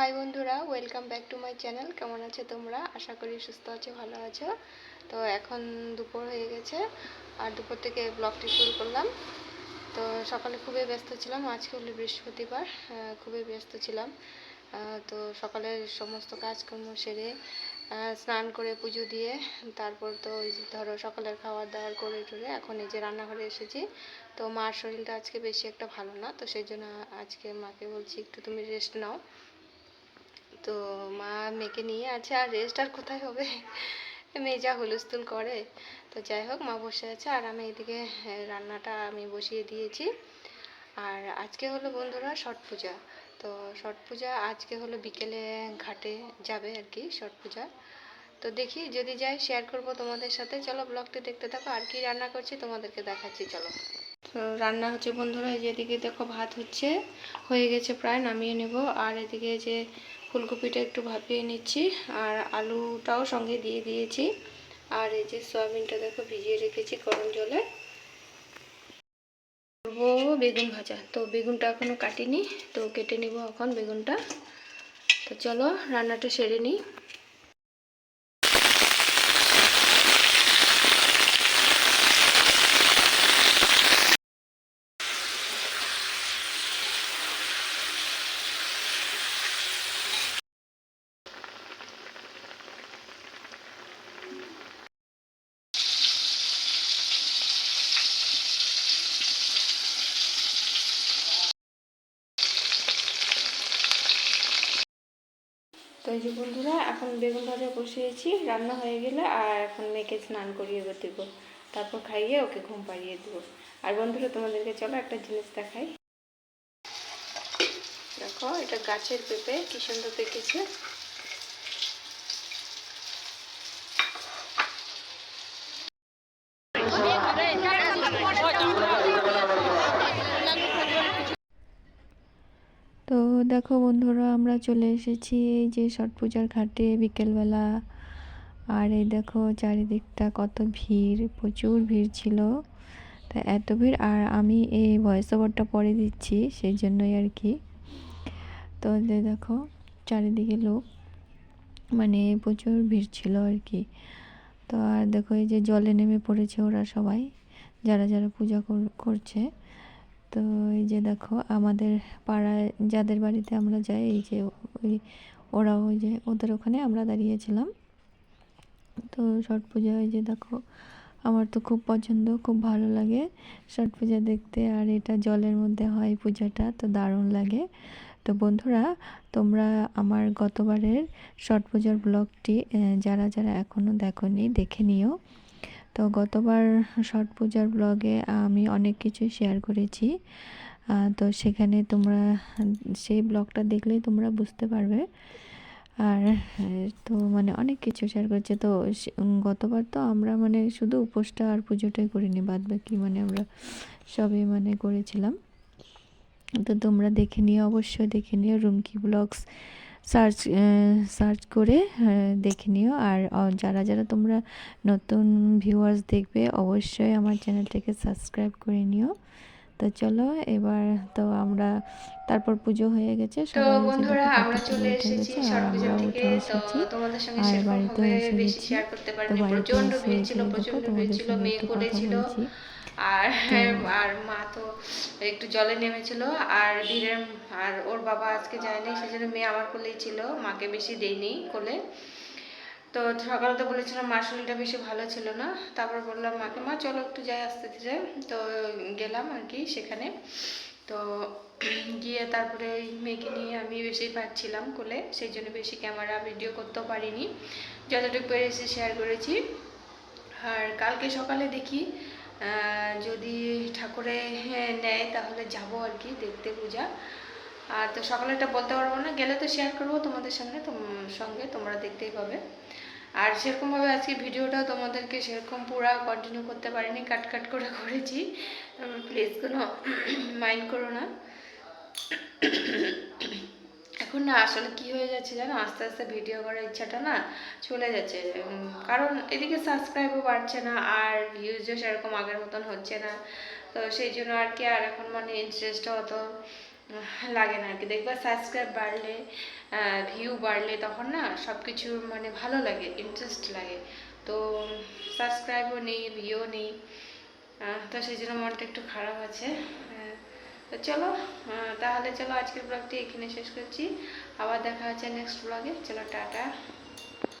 High বন্ধুরা welcome back to my channel কেমন আছে তোমরা? আশা করি সুস্থ আছো, ভালো আছো। তো এখন দুপুর হয়ে গেছে, আর দুপুর থেকে ব্লগটি শুরু করলাম। তো সকালে খুবই ব্যস্ত ছিলাম, আজকে হলো বৃহস্পতিবার খুবই ব্যস্ত ছিলাম। তো সকালের সমস্ত কাজকর্ম সেরে স্নান করে পুজো দিয়ে, তারপর তো ওই ধরো সকালের খাবার দাবার করে টরে এখন এই যে রান্নাঘরে এসেছি। তো মার শরীরটা আজকে বেশি একটা ভালো না, তো সেই জন্য আজকে মাকে বলছি একটু তুমি রেস্ট নাও। তো মা মেয়েকে নিয়ে আছে, আর রেস্ট আর কোথায় হবে? মেয়ে যা হুলস্থুল করে। তো যাই হোক, মা বসে আছে, আর আমি এদিকে রান্নাটা আমি বসিয়ে দিয়েছি। আর আজকে হলো বন্ধুরা ছট পূজা। তো ছট পূজা আজকে হলো বিকেলে ঘাটে যাবে আর কি ছট পূজা। তো দেখি, যদি যাই শেয়ার করব তোমাদের সাথে। চলো ব্লগটি দেখতে থাকো, আর কি রান্না করছি তোমাদেরকে দেখাচ্ছি, চলো। তো রান্না হচ্ছে, বন্ধুরা, এই যে এদিকে দেখো ভাত হচ্ছে, হয়ে গেছে প্রায়, নামিয়ে নেব। আর এদিকে যে ফুলকপিটা একটু ভাপিয়ে নিচ্ছি, আর আলুটাও সঙ্গে দিয়ে দিয়েছি। আর এই যে সয়াবিনটা দেখো ভিজিয়ে রেখেছি গরম জলে। করব বেগুন ভাজা। তো বেগুনটা এখনও কাটিনি, তো কেটে নিব এখন বেগুনটা। তো চলো, রান্নাটা সেরে নিই। এই যে বন্ধুরা। এখন বেগুন ভাজা বসিয়েছি, রান্না হয়ে গেলে আর এখন মেয়েকে স্নান করিয়ে দেব। তারপর খাইয়ে ওকে ঘুম পাড়িয়ে দেবো। আর বন্ধুরা, তোমাদেরকে চলো একটা জিনিস দেখাই। দেখো, এটা গাছের পেঁপে, কি সুন্দর পেকেছে তো দেখো বন্ধুরা, আমরা চলে এসেছি এই যে ছট পূজার ঘাটে বিকেলবেলা। আর এই দেখো চারিদিকটা কত ভিড়, প্রচুর ভিড় ছিল। তা এত ভিড়, আর আমি এই ভয়েস ওভারটা পরে দিচ্ছি সেই জন্যই আর কি। তো দেখো চারিদিকে লোক মানে প্রচুর ভিড় ছিল আর কি। তো আর দেখো এই যে জলে নেমে পড়েছে ওরা সবাই, যারা যারা পূজা কর- করছে। তো এই যে দেখো, আমাদের পাড়ায় যাদের বাড়িতে আমরা যাই, এই যে ওই ওরা ওই যে ওদের ওখানে আমরা দাঁড়িয়েছিলাম। তো ছট পূজা ওই যে দেখো, আমার তো খুব পছন্দ, খুব ভালো লাগে ছট পূজা দেখতে। আর এটা জলের মধ্যে হয় পূজাটা, তো দারুণ লাগে। তো বন্ধুরা, তোমরা আমার গতবারের ছট পূজার ব্লগটি যারা যারা এখনও দেখোনি, দেখে নিও। তো গতবার ছট পূজার ব্লগে আমি অনেক কিছু শেয়ার করেছি। তো সেখানে তোমরা, সেই ব্লগটা দেখলেই তোমরা বুঝতে পারবে। আর তো মানে অনেক কিছু শেয়ার করেছে। তো গতবার তো আমরা মানে শুধু উপোসটা আর পুজোটাই করিনি বাদ বাকি মানে আমরা সবই মানে করেছিলাম। তো তোমরা দেখে নিও, অবশ্যই দেখে নিও রুমকি ব্লগস সার্চ সার্চ করে দেখে নিও। আর যারা যারা তোমরা নতুন ভিউয়ার্স দেখবে অবশ্যই আমার চ্যানেলটাকে সাবস্ক্রাইব করে নিও। তো চলো এবার তো আমরা তারপর পুজো হয়ে গেছে তো বন্ধুরা আমরা চলে এসেছি আমরাও থেকে। তো তোমাদের সঙ্গে সেরকম ভাবে বেশি শেয়ার করতে পারিনি প্রচণ্ড ভিড় ছিল প্রচণ্ড ভিড় ছিল মেয়ে একটু আর আর মা তো একটু জলে নেমেছিল আর ধীরের আর ওর বাবা আজকে যায়নি সেজন্য মেয়ে আমার কোলেই ছিল মাকে বেশি দেয়নি কোলে। তো সকালে তো বলেছিলাম মার শরীরটা বেশি ভালো ছিল না তারপর বললাম মাকে মা চলো একটু যাই আসতে ধীরে। তো গেলাম আর কি সেখানে। তো গিয়ে তারপরে ওই মেয়েকে নিয়ে আমি বেশি পাচ্ছিলাম কোলে সেই জন্য বেশি ক্যামেরা ভিডিও করতেও পারিনি। যতটুকু পেরেছি শেয়ার করেছি। আর কালকে সকালে দেখি যদি ঠাকুরে হ্যাঁ, নেয় তাহলে যাব আর কি দেখতে পূজা। আর তো সকালেটা বলতে পারব না গেলে তো শেয়ার করব তোমাদের তোম- সঙ্গে তোমরা দেখতেই পাবে। আর সেরকমভাবে আজকে ভিডিওটাও তোমাদেরকে সেরকম পুরা কন্টিনিউ করতে পারিনি কাট কাট করে করেছি। প্লিজ কোনো মাইন্ড করো না। এখন না, আসলে কি হয়ে যাচ্ছে জানো? আস্তে আস্তে ভিডিও করার ইচ্ছাটা না চলে যাচ্ছে। কারণ এদিকে সাবস্ক্রাইবও বাড়ছে না, আর ভিউজও সেরকম আগের মতন হচ্ছে না। তো সেই জন্য আর কি, আর এখন মানে ইন্টারেস্টও অত লাগে না আর কি। দেখবা সাবস্ক্রাইব বাড়লে ভিউ বাড়লে তখন না সব কিছু মানে ভালো লাগে ইন্টারেস্ট লাগে। তো সাবস্ক্রাইবও নেই ভিউ নেই। তো সেই জন্য মনটা একটু খারাপ আছে। তো চলো তাহলে চলো আজকের ব্লগটি এখানে শেষ করছি। আবার দেখা হচ্ছে নেক্সট ব্লগে চলো, টাটা।